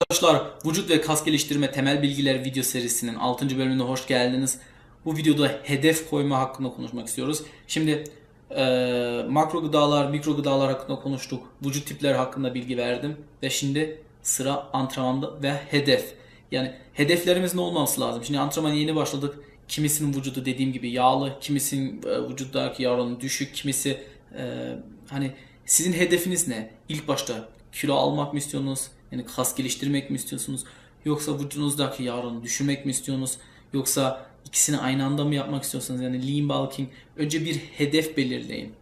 Arkadaşlar vücut ve kas geliştirme temel bilgiler video serisinin 6. bölümüne hoş geldiniz. Bu videoda hedef koyma hakkında konuşmak istiyoruz. Şimdi e, makro gıdalar, mikro gıdalar hakkında konuştuk. Vücut tipleri hakkında bilgi verdim. Ve şimdi sıra antrenmanda ve hedef. Yani hedeflerimiz ne olması lazım? Şimdi antrenmana yeni başladık. Kimisinin vücudu dediğim gibi yağlı, kimisinin e, vücuttaki yağ oranı düşük, kimisi e, hani sizin hedefiniz ne? İlk başta kilo almak mı istiyorsunuz? Yani kas geliştirmek mi istiyorsunuz? Yoksa vücudunuzdaki yağ oranını düşürmek mi istiyorsunuz? Yoksa ikisini aynı anda mı yapmak istiyorsanız yani lean bulking önce bir hedef belirleyin.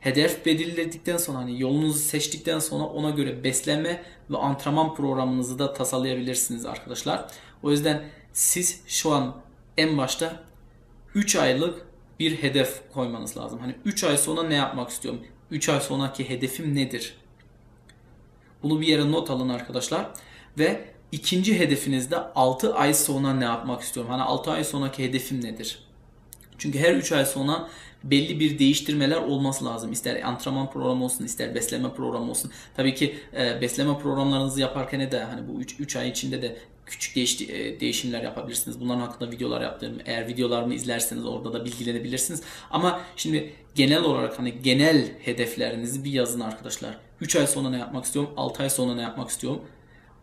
Hedef belirledikten sonra hani yolunuzu seçtikten sonra ona göre beslenme ve antrenman programınızı da tasarlayabilirsiniz arkadaşlar. O yüzden siz şu an en başta 3 aylık bir hedef koymanız lazım. Hani 3 ay sonra ne yapmak istiyorum? 3 ay sonraki hedefim nedir? Bunu bir yere not alın arkadaşlar. Ve ikinci hedefinizde 6 ay sonra ne yapmak istiyorum? Hani 6 ay sonraki hedefim nedir? Çünkü her 3 ay sonra belli bir değiştirmeler olması lazım. İster antrenman programı olsun, ister beslenme programı olsun. Tabii ki e, beslenme programlarınızı yaparken de hani bu 3 3 ay içinde de küçük değiş, e, değişimler yapabilirsiniz. Bunların hakkında videolar yaptım. Eğer videolarımı izlerseniz orada da bilgilenebilirsiniz. Ama şimdi genel olarak hani genel hedeflerinizi bir yazın arkadaşlar. 3 ay sonra ne yapmak istiyorum? 6 ay sonra ne yapmak istiyorum?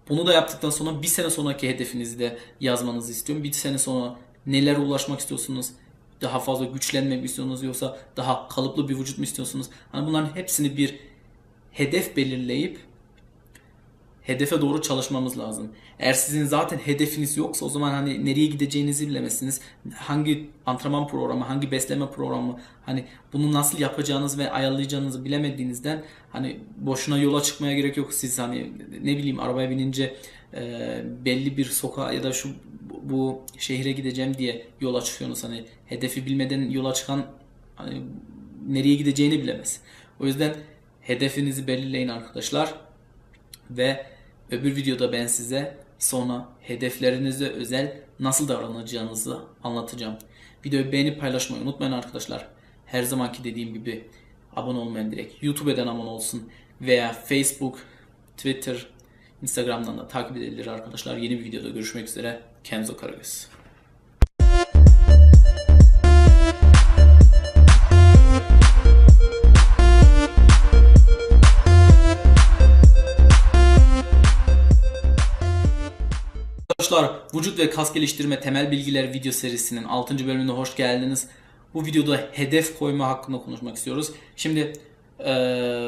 Bunu da yaptıktan sonra bir sene sonraki hedefinizi de yazmanızı istiyorum. Bir sene sonra nelere ulaşmak istiyorsunuz? Daha fazla güçlenmek mi istiyorsunuz yoksa daha kalıplı bir vücut mu istiyorsunuz? Hani bunların hepsini bir hedef belirleyip hedefe doğru çalışmamız lazım. Eğer sizin zaten hedefiniz yoksa o zaman hani nereye gideceğinizi bilemezsiniz. Hangi antrenman programı, hangi beslenme programı, hani bunu nasıl yapacağınız ve ayarlayacağınızı bilemediğinizden hani boşuna yola çıkmaya gerek yok. Siz hani ne bileyim arabaya binince e, belli bir sokağa ya da şu bu şehre gideceğim diye yola çıkıyorsunuz. Hani hedefi bilmeden yola çıkan hani nereye gideceğini bilemez. O yüzden hedefinizi belirleyin arkadaşlar ve öbür videoda ben size sonra hedeflerinize özel nasıl davranacağınızı anlatacağım. Videoyu beğenip paylaşmayı unutmayın arkadaşlar. Her zamanki dediğim gibi abone olmayan direkt YouTube'dan abone olsun veya Facebook, Twitter, Instagram'dan da takip edilir arkadaşlar. Yeni bir videoda görüşmek üzere. Kenzo Karagöz. Arkadaşlar vücut ve kas geliştirme temel bilgiler video serisinin 6. bölümüne hoş geldiniz. Bu videoda hedef koyma hakkında konuşmak istiyoruz. Şimdi e,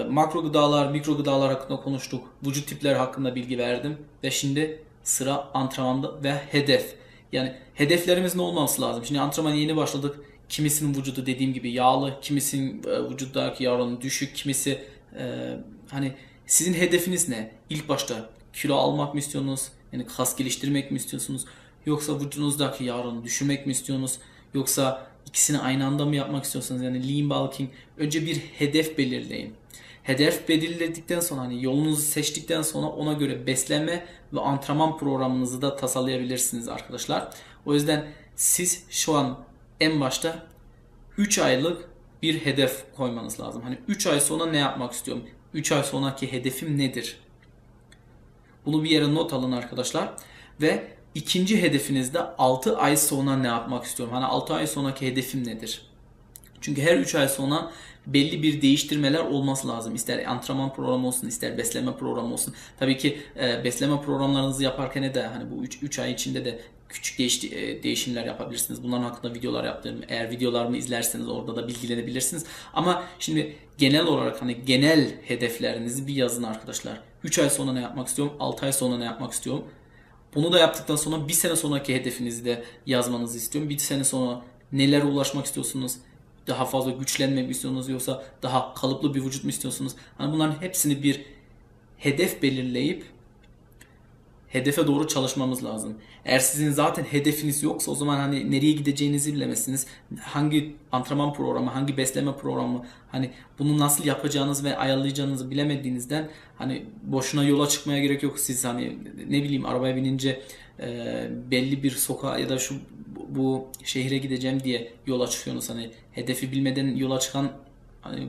makro gıdalar, mikro gıdalar hakkında konuştuk. Vücut tipleri hakkında bilgi verdim. Ve şimdi sıra antrenmanda ve hedef. Yani hedeflerimiz ne olması lazım? Şimdi antrenmana yeni başladık. Kimisinin vücudu dediğim gibi yağlı, kimisinin e, vücuttaki yağ oranı düşük, kimisi e, hani sizin hedefiniz ne? İlk başta kilo almak mı istiyorsunuz? Yani kas geliştirmek mi istiyorsunuz? Yoksa vücudunuzdaki yağ oranını düşürmek mi istiyorsunuz? Yoksa ikisini aynı anda mı yapmak istiyorsanız yani lean bulking önce bir hedef belirleyin. Hedef belirledikten sonra hani yolunuzu seçtikten sonra ona göre beslenme ve antrenman programınızı da tasarlayabilirsiniz arkadaşlar. O yüzden siz şu an en başta 3 aylık bir hedef koymanız lazım. Hani 3 ay sonra ne yapmak istiyorum? 3 ay sonraki hedefim nedir? Bunu bir yere not alın arkadaşlar. Ve ikinci hedefinizde 6 ay sonra ne yapmak istiyorum? Hani 6 ay sonraki hedefim nedir? Çünkü her 3 ay sonra belli bir değiştirmeler olması lazım. İster antrenman programı olsun, ister beslenme programı olsun. Tabii ki e, beslenme programlarınızı yaparken de hani bu 3 3 ay içinde de küçük değiş, e, değişimler yapabilirsiniz. Bunların hakkında videolar yaptım. Eğer videolarımı izlerseniz orada da bilgilenebilirsiniz. Ama şimdi genel olarak hani genel hedeflerinizi bir yazın arkadaşlar. 3 ay sonra ne yapmak istiyorum? 6 ay sonra ne yapmak istiyorum? Bunu da yaptıktan sonra bir sene sonraki hedefinizi de yazmanızı istiyorum. Bir sene sonra nelere ulaşmak istiyorsunuz? Daha fazla güçlenmek mi istiyorsunuz yoksa daha kalıplı bir vücut mu istiyorsunuz? Hani bunların hepsini bir hedef belirleyip hedefe doğru çalışmamız lazım. Eğer sizin zaten hedefiniz yoksa o zaman hani nereye gideceğinizi bilemezsiniz. Hangi antrenman programı, hangi beslenme programı, hani bunu nasıl yapacağınız ve ayarlayacağınızı bilemediğinizden hani boşuna yola çıkmaya gerek yok. Siz hani ne bileyim arabaya binince e, belli bir sokağa ya da şu bu şehre gideceğim diye yola çıkıyorsunuz. Hani hedefi bilmeden yola çıkan hani